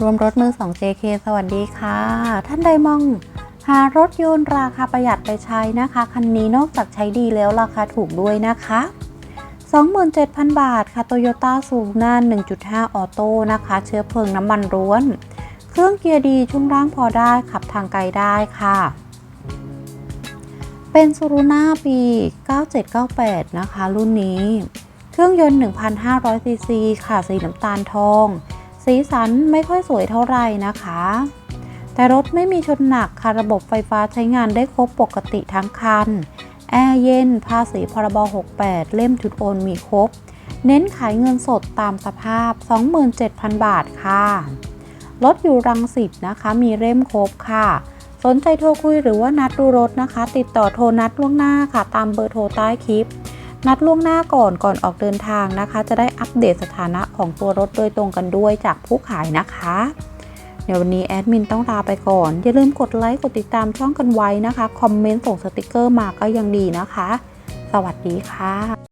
รวมรถมือ 2 JK สวัสดีค่ะ ท่านใดมองหารถยนต์ราคาประหยัดไปใช้นะคะ คันนี้นอกจากใช้ดีแล้วราคาถูกด้วยนะคะ 27,000 บาทค่ะ Toyota s u n a 1.5 ออโต้นะคะ เชื้อเพลิงน้ำมันร้วน เครื่องเกียร์ดีช่วงล่างพอได้ขับทางไกลได้ค่ะ เป็นซูรุน่าปี 9798 นะคะ รุ่นนี้ เครื่องยนต์ 1,500ซีซีค่ะ สีน้ำตาลทอง สีสันไม่ค่อยสวยเท่าไหร่นะคะ แต่รถไม่มีชนหนักค่ะระบบไฟฟ้าใช้งานได้ครบปกติทั้งคัน แอร์เย็น ภาษีพรบ 68 เล่มชุดโอนมีครบ เน้นขายเงินสดตามสภาพ 27,000 บาทค่ะ รถอยู่รังสิตนะคะ มีเล่มครบค่ะ สนใจโทรคุยหรือว่านัดดูรถนะคะ ติดต่อโทรนัดล่วงหน้าค่ะ ตามเบอร์โทรใต้คลิป นัดล่วงหน้าก่อนก่อนออกเดินทางนะคะ จะได้อัปเดตสถานะของตัวรถโดยตรงกันด้วยจากผู้ขายนะคะเดี๋ยววันนี้แอดมินต้องลาไปก่อน อย่าลืมกดไลค์กดติดตามช่องกันไว้นะคะ คอมเมนต์ส่งสติกเกอร์มาก็ยังดีนะคะ สวัสดีค่ะ